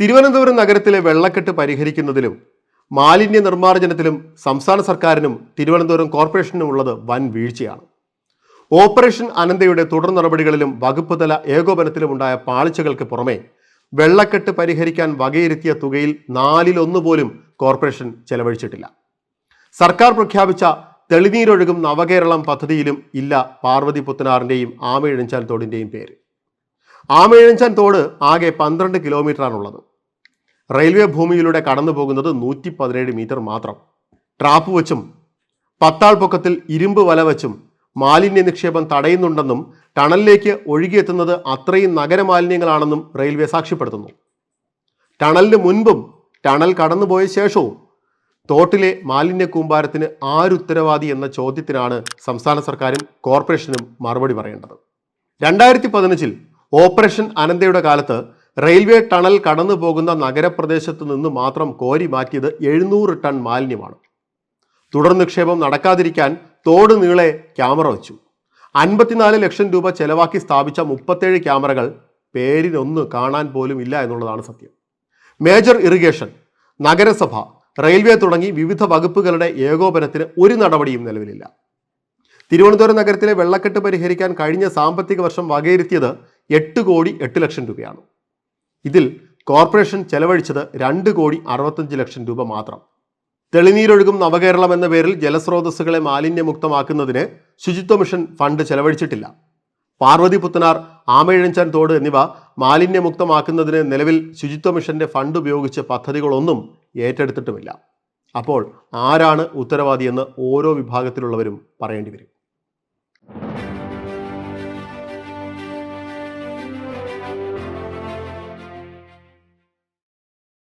തിരുവനന്തപുരം നഗരത്തിലെ വെള്ളക്കെട്ട് പരിഹരിക്കുന്നതിലും മാലിന്യ നിർമ്മാർജനത്തിലും സംസ്ഥാന സർക്കാരിനും തിരുവനന്തപുരം കോർപ്പറേഷനും ഉള്ളത് വൻ വീഴ്ചയാണ്. ഓപ്പറേഷൻ അനന്തയുടെ തുടർ നടപടികളിലും വകുപ്പ് തല ഏകോപനത്തിലും ഉണ്ടായ പാളിച്ചകൾക്ക് പുറമെ വെള്ളക്കെട്ട് പരിഹരിക്കാൻ വകയിരുത്തിയ തുകയിൽ നാലിലൊന്ന് പോലും കോർപ്പറേഷൻ ചെലവഴിച്ചിട്ടില്ല. സർക്കാർ പ്രഖ്യാപിച്ച തെളിനീരൊഴുകും നവകേരളം പദ്ധതിയിലും ഇല്ല പാർവതി പുത്തനാറിന്റെയും ആമയിഴഞ്ചാൻ തോടിന്റെയും പേര്. ആമയിഴഞ്ചാൻ തോട് ആകെ പന്ത്രണ്ട് കിലോമീറ്ററാണുള്ളത്. റെയിൽവേ ഭൂമിയിലൂടെ കടന്നു പോകുന്നത് നൂറ്റി പതിനേഴ് മീറ്റർ മാത്രം. ട്രാപ്പ് വച്ചും പത്താൾ പൊക്കത്തിൽ ഇരുമ്പ് വല വച്ചും മാലിന്യ നിക്ഷേപം തടയുന്നുണ്ടെന്നും ടണലിലേക്ക് ഒഴുകിയെത്തുന്നത് അത്രയും നഗരമാലിന്യങ്ങളാണെന്നും റെയിൽവേ സാക്ഷ്യപ്പെടുത്തുന്നു. ടണലിന് മുൻപും ടണൽ കടന്നുപോയ ശേഷവും തോട്ടിലെ മാലിന്യ കൂമ്പാരത്തിന് ആരുത്തരവാദി എന്ന ചോദ്യത്തിനാണ് സംസ്ഥാന സർക്കാരും കോർപ്പറേഷനും മറുപടി പറയേണ്ടത്. രണ്ടായിരത്തി പതിനഞ്ചിൽ ഓപ്പറേഷൻ അനന്തയുടെ കാലത്ത് റെയിൽവേ ടണൽ കടന്നു പോകുന്ന നഗരപ്രദേശത്ത് നിന്ന് മാത്രം കോരി മാറ്റിയത് എഴുന്നൂറ് ടൺ മാലിന്യമാണ്. തുടർ നിക്ഷേപം നടക്കാതിരിക്കാൻ തോട് നീളെ ക്യാമറ വെച്ചു. അൻപത്തിനാല് ലക്ഷം രൂപ ചെലവാക്കി സ്ഥാപിച്ച മുപ്പത്തേഴ് ക്യാമറകൾ പേരിനൊന്ന് കാണാൻ പോലും ഇല്ല എന്നുള്ളതാണ് സത്യം. മേജർ ഇറിഗേഷൻ നഗരസഭ റെയിൽവേ തുടങ്ങി വിവിധ വകുപ്പുകളുടെ ഏകോപനത്തിന് ഒരു നടപടിയും നിലവിലില്ല. തിരുവനന്തപുരം നഗരത്തിലെ വെള്ളക്കെട്ട് പരിഹരിക്കാൻ കഴിഞ്ഞ സാമ്പത്തിക വർഷം വകയിരുത്തിയത് എട്ട് കോടി എട്ട് ലക്ഷം രൂപയാണ്. ഇതിൽ കോർപ്പറേഷൻ ചെലവഴിച്ചത് രണ്ട് കോടി അറുപത്തഞ്ച് ലക്ഷം രൂപ മാത്രം. തെളിനീരൊഴുകും നവകേരളം എന്ന പേരിൽ ജലസ്രോതസ്സുകളെ മാലിന്യമുക്തമാക്കുന്നതിന് ശുചിത്വ മിഷൻ ഫണ്ട് ചെലവഴിച്ചിട്ടില്ല. പാർവതി പുത്തനാർ ആമയിഴഞ്ചാൻ തോട് എന്നിവ മാലിന്യമുക്തമാക്കുന്നതിന് നിലവിൽ ശുചിത്വ മിഷന്റെ ഫണ്ട് ഉപയോഗിച്ച് പദ്ധതികളൊന്നും ഏറ്റെടുത്തിട്ടുമില്ല. അപ്പോൾ ആരാണ് ഉത്തരവാദിയെന്ന് ഓരോ വിഭാഗത്തിലുള്ളവരും പറയേണ്ടി വരും.